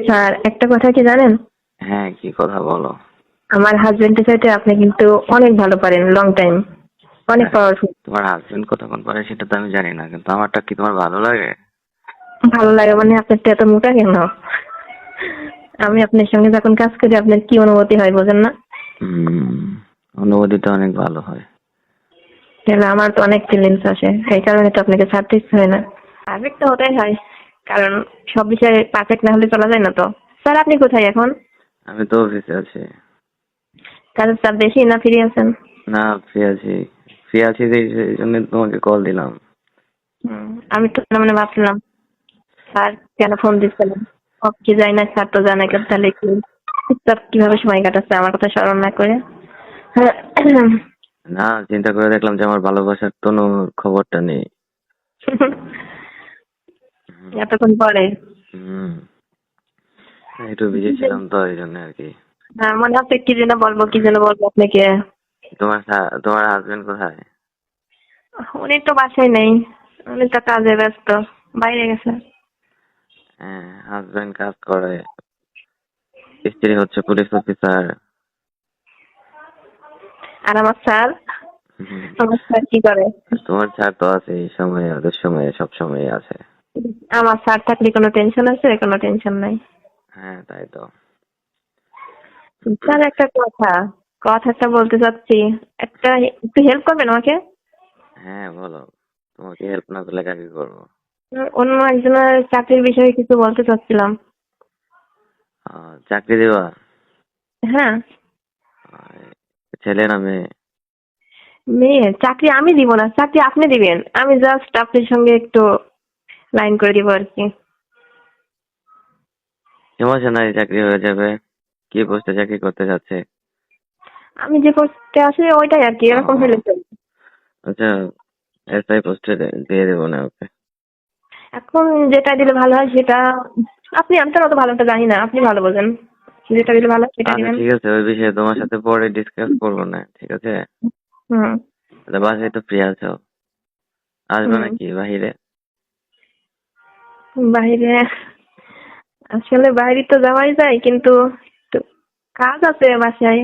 Sir একটা কথা কি জানেন? হ্যাঁ কি কথা বলো? আমার হাজবেন্ডের সাথে আপনি কিন্তু অনেক ভালো পারেন লং টাইম অনেক পাওয়ারফুল তোমার হাজবেন্ড কতক্ষণ পরে সেটা তো আমি জানি না কিন্তু আমারটা কি তোমার ভালো লাগে? ভালো লাগে মানে আপনার তো এত মোটা কেন? আমি আপনার সঙ্গে যখন কাজ করি আপনার কি অনুভূতি হয় বোঝেন না? হুম অনুভূতিটা অনেক ভালো হয়। তাহলে আমার তো অনেক ফিলিংস আসে এই কারণে তো আপনাকে ছাড়তে ইচ্ছে হয় না। পারফেক্ট তো হতেই হয় কারণ সব বিষয়ে পারফেক্ট না হলে চলা যায় না তো। স্যার আপনি কোথায় এখন? আমি তো অফিসে আছি। কাজের চাপ বেশি না ফিরে আছেন? না ফ্রি আছি। ফ্রি আছি যে এই জন্য তোমাকে কল দিলাম। আমি তো মনে ভাবছিলাম স্যার কেন ফোন দিচ্ছিলেন অফিসে যাই না স্যার তো জানে কেন তাহলে কি চুপচাপ কীভাবে সময় কাটাচ্ছে? আমার কথা স্মরণ না করে। না চিন্তা করে দেখলাম যে আমার ভালোবাসার কোনো খবরটা নেই। এতক্ষণ পরে। হুম। একটু বিজি ছিলাম তো এই জন্য আর কি। হ্যাঁ, মনে হচ্ছে কি যেন বলব কি যেন বলব আপনাকে? তোমার তোমার হাজবেন্ড কোথায়? উনি তো বাসায় নেই। উনি তো কাজে ব্যস্ত বাইরে গেছে। হ্যাঁ হাজবেন্ড কাজ করে। স্ত্রী হচ্ছে পুলিশ অফিসার আর আমার স্যার? আমার স্যার কি করে? তোমার ছাড় তো আছে এই সময়ে ওদের সময়ে সব সময় আছে। আমার স্যার থাকলে কোনো টেনশন আছে? কোনো টেনশন নাই। হ্যাঁ তাই তো। স্যার একটা কথা। কথাটা বলতে চাচ্ছি। একটা একটু হেল্প করবেন আমাকে? হ্যাঁ বলো। তোমাকে হেল্প না করলে কাকে করব? অন্য একজনের চাকরির বিষয়ে কিছু বলতে চাচ্ছিলাম। চাকরি দেওয়া? হ্যাঁ। ছেলে না মেয়ে? মেয়ে। চাকরি আমি দিব না। চাকরি আপনি দিবেন। আমি জাস্ট আপনার সঙ্গে একটু লাইন করে দিব আর কি নাই চাকরি হয়ে যাবে। কি পোস্টে চাকরি করতে যাচ্ছে? আমি যে পোস্টে আছি ওইটাই আর কি এরকম হলে। আচ্ছা এসআই পোস্টে দিয়ে দেবো না ওকে। এখন যেটা দিলে ভালো হয় সেটা আপনি আমি তো অত ভালোটা জানি না আপনি ভালো বোঝেন। যেটা দিলে ভালো সেটা আচ্ছা দিবেন। ঠিক আছে ওই বিষয়ে তোমার সাথে পরে ডিসকাস করব না ঠিক আছে? হুম। তাহলে বাসায় তো ফ্রি আছো। আসবে নাকি বাহিরে? বাইরে। আসলে বাইরে তো যাওয়াই যায় কিন্তু কাজ আছে বাসায়।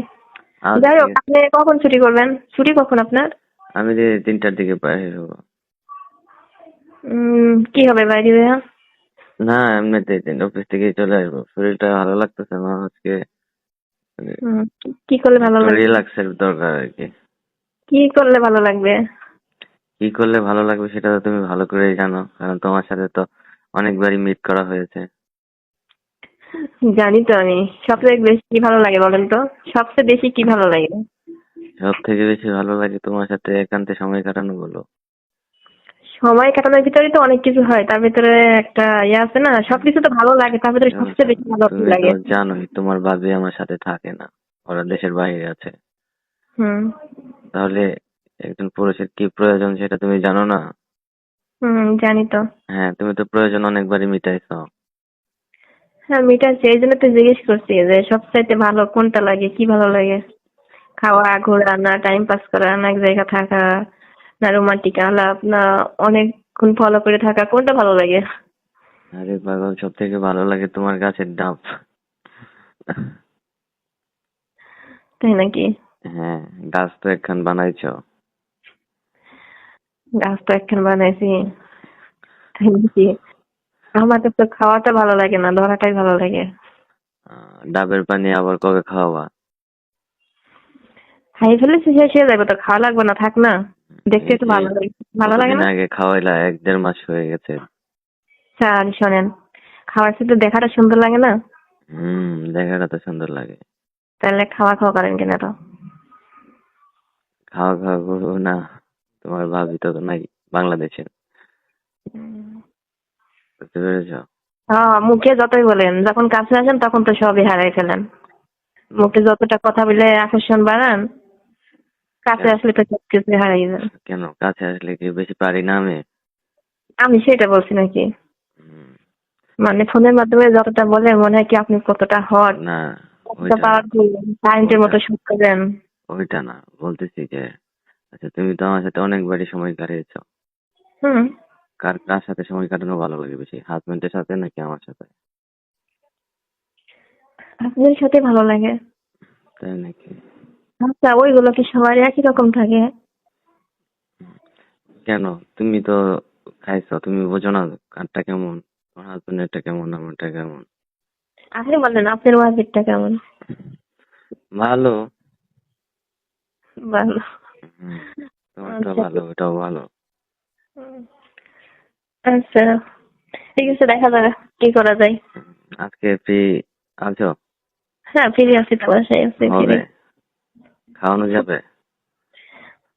যাই হোক আপনি কখন ছুটি করবেন? ছুটি কখন আপনার? আমি যে তিনটার দিকে বাইরে হব। কি হবে বাইরে যাওয়া? না এমনিতেই তিন অফিস থেকে চলে আসব। শরীরটা ভালো লাগতেছে না আজকে। কি- কি করলে ভালো লাগবে? রিল্যাক্সের দরকার আর কি। কি করলে ভালো লাগবে? কি করলে ভালো লাগবে সেটা তো তুমি ভালো করেই জানো কারণ তোমার সাথে তো অনেকবারই মিট করা হয়েছে। জানি তো আমি সবথেকে বেশি কি ভালো লাগে বলেন তো? সবচেয়ে বেশি কি ভালো লাগে? সব থেকে বেশি ভালো লাগে তোমার সাথে একান্তে সময় কাটানো বলো। সময় কাটানোর ভিতরে তো অনেক কিছু হয় তার ভিতরে একটা ইয়ে আছে না সবকিছু তো ভালো লাগে তার ভিতরে সবচেয়ে বেশি ভালো লাগে। জানোই তোমার বাবি আমার সাথে থাকে না ওরা দেশের বাইরে আছে। হুম। তাহলে একজন পুরুষের কি প্রয়োজন সেটা তুমি জানো না? হুম জানি তো। হ্যাঁ তুমি তো প্রয়োজন অনেকবারই মিটাইছো। হ্যাঁ মিটাচ্ছি এই জন্য তো জিজ্ঞেস করছি যে সবচাইতে ভালো কোনটা লাগে কি ভালো লাগে? খাওয়া ঘোরা না টাইম পাস করা না এক জায়গায় থাকা না রোমান্টিক আলাপ না অনেকক্ষণ ফলো করে থাকা কোনটা ভালো লাগে? আরে পাগল সব থেকে ভালো লাগে তোমার গাছের ডাব। তাই নাকি? হ্যাঁ গাছ তো একখান বানাইছো। গাছ তো একখান বানাইছি। আমার তো খাওয়াটা ভালো লাগে না ধরাটাই ভালো লাগে। ডাবের পানি আবার কবে খাওয়াবা? খাই ফেলেছি শেষ হয়ে যাবে তো খাওয়া লাগবে না থাক না। দেখতে একটু ভালো লাগে ভালো লাগে না? আগে খাওয়াইলা? এক দেড় মাস হয়ে গেছে। স্যার শোনেন খাওয়ার সাথে দেখাটা সুন্দর লাগে না? হুম দেখাটা তো সুন্দর লাগে। তাহলে খাওয়া খাওয়া করেন কেন তো? খাওয়া খাওয়া করব না। তোমার ভাবি তো নাই বাংলাদেশে। বুঝতে পেরেছ? হ্যাঁ মুখে যতই বলেন যখন কাছে আসেন তখন তো সবই হারাই ফেলেন। মুখে যতটা কথা বলে আকর্ষণ বাড়ান কাছে আসলে তো সব কিছু হারাই যান কেন? কাছে আসলে কি বেশি পারি না আমি? আমি সেটা বলছি নাকি? মানে ফোনের মাধ্যমে যতটা বলে মনে হয় কি আপনি কতটা হট না না, মতো শুট করেন। ওইটা না বলতেছি যে আচ্ছা তুমি তো আমার সাথে অনেকবারই সময় কাটিয়েছো। হুম। কার কার সাথে সময় কাটানো ভালো লাগে বেশি হাজবেন্ডের সাথে নাকি আমার সাথে? আপনার সাথে ভালো লাগে। তাই নাকি? আচ্ছা ওইগুলো কি সবার একই রকম থাকে? কেন? তুমি তো খাইছো তুমি বোঝো না কারটা কেমন তোমার হাজবেন্ডেরটা কেমন আমারটা কেমন? আপনি বলেন আপনার ওয়াজিবটা কেমন? ভালো। ভালো। হুম, তোমারটা আচ্ছা। ভালো ওটাও ভালো। আচ্ছা। ঠিক আছে দেখা যাবে কি করা যায়। আজকে ফ্রি আছো? হ্যাঁ ফিরে তো বাসায় খাওয়ানো যাবে?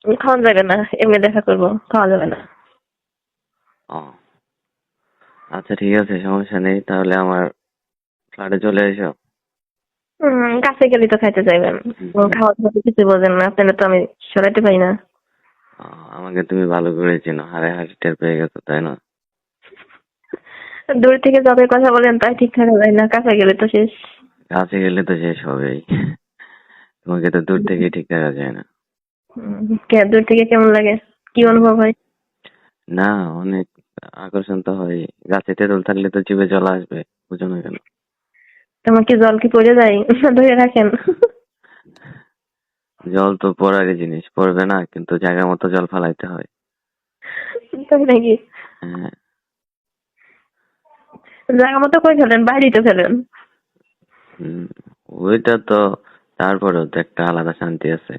খাওয়া যাবে না এমনি দেখা করব খাওয়া যাবে না। ও। আচ্ছা ঠিক আছে সমস্যা নেই তাহলে আমার ফ্ল্যাটে চলে এসো। হুম কাছে গেলে তো খাইতে চাইবেন খাওয়া দাওয়া কিছু বোঝেন না আপনারা তো আমি সরাইতে পারি না। আমাকে তুমি ভালো করে চেনো হারে হারে টের পেয়ে গেছো তাই না? দূর থেকে যবে কথা বলেন তাই ঠিক থাকা যায় না কাছে গেলে তো শেষ। কাছে গেলে তো শেষ হবেই। তোমাকে তো দূর থেকে ঠিক দেখা যায় না। দূর থেকে কেমন লাগে? কি অনুভব হয়? না অনেক আকর্ষণ তো হয়। গাছে তেঁতুল থাকলে তো জিভে জল আসবে বুঝো না কেন? তোমার কি জল কি পড়ে যায়? ধরে রাখেন। জল তো পড়ারই জিনিস পড়বে না কিন্তু জায়গা মতো জল ফালাইতে হয়। তাই নাকি? হ্যাঁ। জায়গা মতো করে ফেলেন? বাইরেই তো ফেলেন ওইটা তো তারপরেও তো একটা আলাদা শান্তি আছে।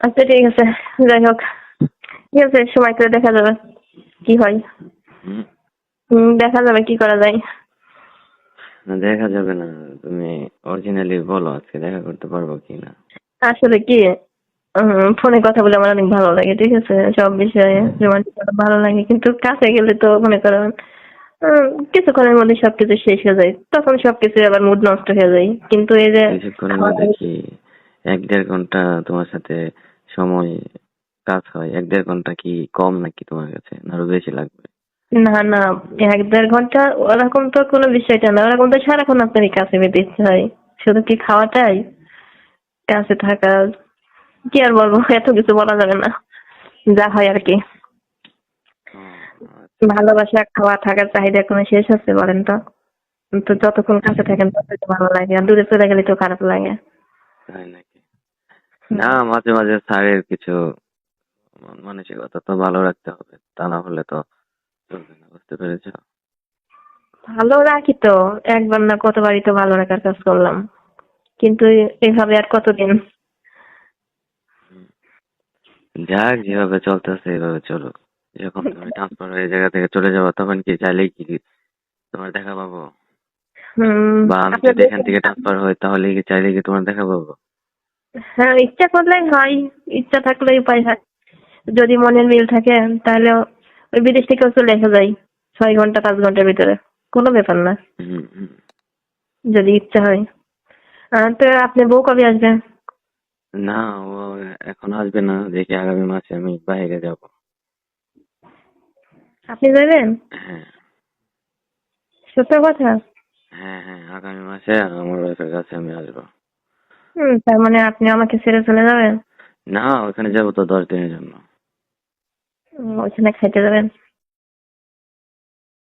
আচ্ছা ঠিক আছে। যাই হোক। ঠিক আছে সময় করে দেখা যাবে। কি হয়? দেখা যাবে কি করা যায়। দেখা যাবে না। তুমি অরিজিনালি বলো আজকে দেখা করতে পারব কি না আসলে কি ফোনে কথা বলে আমার অনেক ভালো লাগে ঠিক আছে? সব বিষয়ে রোমান্টিক ভালো লাগে কিন্তু কাছে গেলে তো মনে করেন কিছুক্ষণের মধ্যে সবকিছু শেষ হয়ে যায়। তখন সবকিছু আবার মুড নষ্ট হয়ে যায়। কিন্তু এই যে কিছুক্ষণের মধ্যে কি এক দেড় ঘণ্টা তোমার সাথে সময় কাজ হয়? এক দেড় ঘণ্টা কি কম নাকি তোমার কাছে? না আরও বেশি লাগবে? না না এক দেড় ঘণ্টা ওরকম তো কোনো বিষয়টা না ওরকম তো সারাক্ষণ আপনারই কাছে পেতে ইচ্ছে হয়। শুধু কি খাওয়াটাই কাছে থাকা কি আর বলব এত কিছু বলা যাবে না যা হয় আর কি। ভালোবাসা খাওয়া থাকার চাহিদা কোনো শেষ আছে বলেন তো। তো যতক্ষণ কাছে থাকেন ততক্ষণ ভালো লাগে আর দূরে চলে গেলে তো খারাপ লাগে। তাই নাকি? না মাঝে মাঝে স্যারের কিছু মন মানসিকতা তো ভালো রাখতে হবে তা না হলে তো চলবে না বুঝতে পেরেছ ভালো রাখি তো একবার না কতবারই তো ভালো রাখার কাজ করলাম। কিন্তু এভাবে আর কতদিন? যাক যেভাবে চলতেছে এইভাবে চলো যখন তুমি ট্রান্সফার হয়ে জায়গা থেকে চলে যাব তখন কি চাইলেই কি তোমার দেখা পাবো? বা আমি যদি এখান থেকে ট্রান্সফার হই তাহলে কি চাইলে কি তোমার দেখা পাবো? হ্যাঁ ইচ্ছা করলেই হয়। ইচ্ছা থাকলে উপায় হয়। যদি মনের মিল থাকে তাহলে ওই বিদেশ থেকেও চলে আসা যায় ছয় ঘণ্টা পাঁচ ঘণ্টার ভিতরে। কোনো ব্যাপার না। যদি ইচ্ছা হয়। তো আপনি বউ কবে আসবেন না ও এখন আসবে না। দেখি আগামী মাসে আমি বাইরে যাব। আপনি যাবেন? হ্যাঁ। সত্য কথা? হ্যাঁ হ্যাঁ আগামী মাসে আমার ওয়াইফের কাছে আমি আসব। হুম তার মানে আপনি আমাকে ছেড়ে চলে যাবেন? না ওখানে যাব তো দশ দিনের জন্য। উম, ওইখানে খাইতে যাবেন